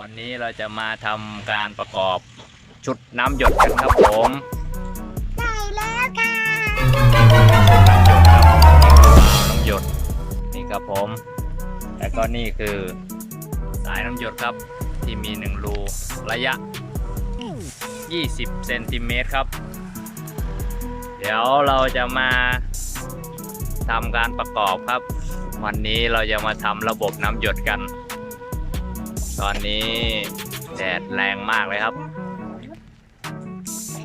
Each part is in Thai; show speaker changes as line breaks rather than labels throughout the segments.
วันนี้เราจะมาทำการประกอบชุดน้ำหยดกันครับผม
ได้แล้วค่ะ
น้ำหยดนี่ครับผมแล้วก็นี่คือสายน้ำหยดครับที่มีหนึ่งรูระยะ 20 เซนติเมตรครับ เดี๋ยวเราจะมาทำการประกอบครับ วันนี้เราจะมาทำระบบน้ำหยดกัน ตอนนี้แดดแรงมากเลยครับ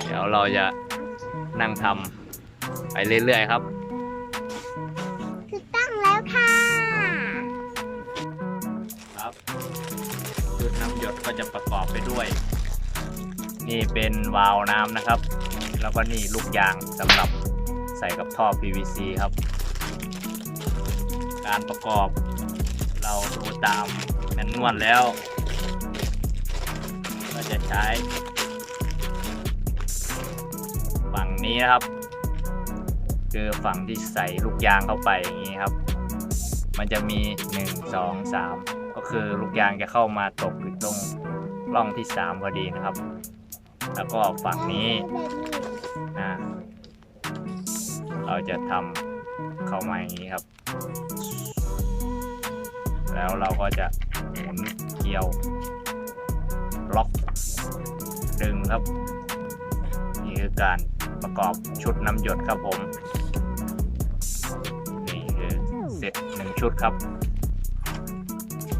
เดี๋ยวเราจะนั่งทำไปเรื่อยๆครับ
ถูกต้องแล้วค่ะ
ครับชุดน้ำหยดก็จะประกอบไปด้วย นี่เป็นวาล์วน้ำนะครับ แล้วก็นี่ลูกยางสำหรับใส่กับท่อ PVC ครับ การประกอบเราดูตามแม นนวลแล้ว ก็จะใช้ ฝั่งนี้นะครับ คือฝั่งที่ใส่ลูกยางเข้าไปอย่างนี้ครับ มันจะมี 1 2 3 ก็คือลูกยางจะเข้ามาตกอยู่ตรงร่องที่ 3 พอดีนะครับ แล้วก็ฝั่งนี้นะเราจะทำเข้ามาอย่างนี้ครับ แล้วเราก็จะหมุนเกี่ยวล็อกดึงครับ นี่คือการประกอบชุดน้ำหยดครับผม นี่คือเสร็จหนึ่งชุดครับ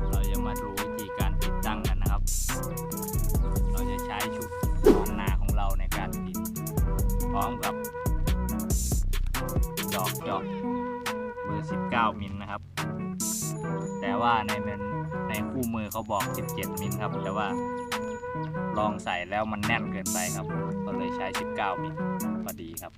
เราจะมาดูวิธีการติดตั้งกันนะครับ เราจะใช้ชุดของนาของเราในการติดพร้อมกับดอกจาะเบอร์ 19 มิลนะครับ ว่าในมันในคู่มือเขาบอก 17 มิลครับ แต่ว่าลองใส่แล้วมันแน่นเกินไปครับ ก็เลยใช้ 19 มิลพอดีครับ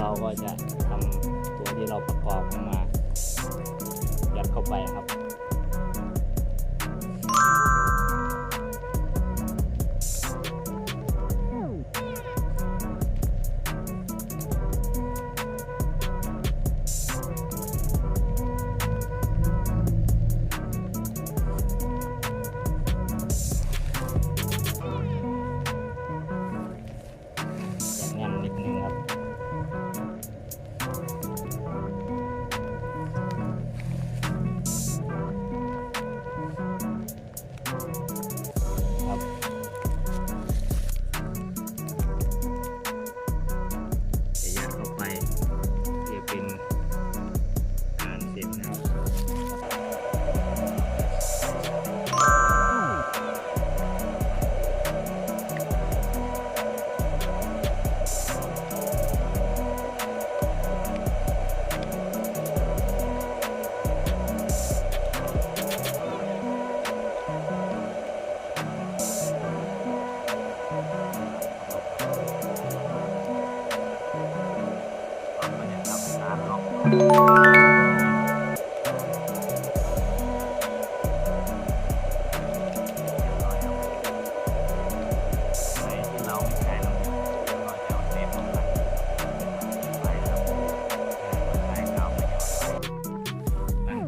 เราก็จะทำตัวที่เราประกอบขึ้นมายัดเข้าไปครับ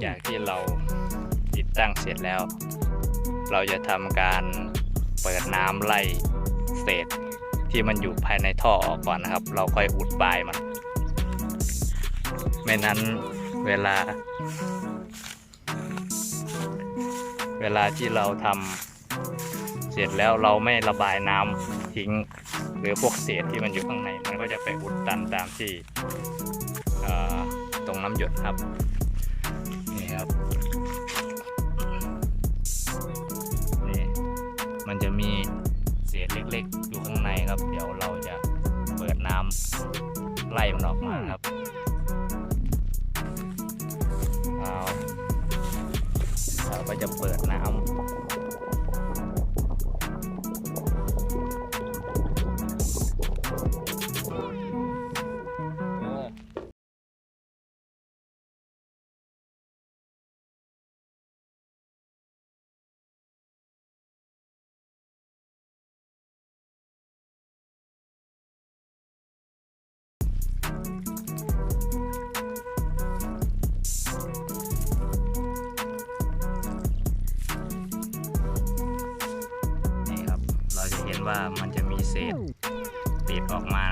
จากที่เราติดตั้งเสร็จแล้ว เราจะทำการเปิดน้ำไล่ เศษที่มันอยู่ภายในท่อออกก่อนนะครับ เราค่อยอุดปลายมัน ไม่นั้นเวลา เวลาที่เราทำเสร็จแล้วเราไม่ระบายน้ำทิ้ง หรือพวกเศษที่มันอยู่ข้างใน มันก็จะไปอุดตันตามที่ตรงน้ำหยดครับนี่ครับนี่มันจะมี ไล่มันออกมาครับเอาเราก็จะเปิดน้ำ ว่ามันจะมีเศษติดออกมานะครับเรา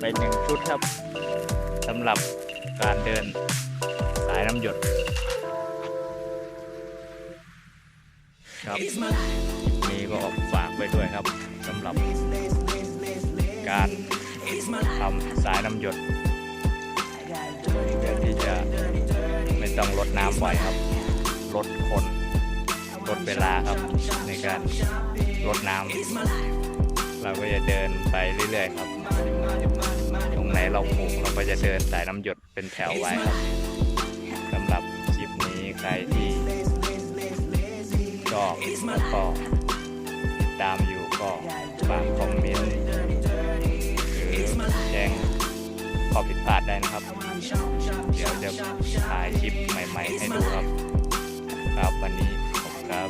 ไปหนึ่งชุดครับสำหรับการเดินสายน้ำหยดครับนี้ก็ฝากไว้ด้วยครับสำหรับการทำสายน้ำหยดเพื่อที่จะไม่ต้องลดน้ำบ่อยครับลดคนลดเวลาครับในการลดน้ำ เราก็จะเดินไปเรื่อยๆครับ ตรงไหนเราปลูกเราก็จะเดินสายน้ำหยดเป็นแถวไว้ครับสำหรับคลิปนี้ใครที่ชอบแล้วก็ตามอยู่ก็ฝากคอมเมนต์หรือแจ้งข้อผิดพลาดได้นะครับ เดี๋ยวจะถ่ายคลิปใหม่ ๆ ให้ดูครับ ครับวันนี้ผมครับ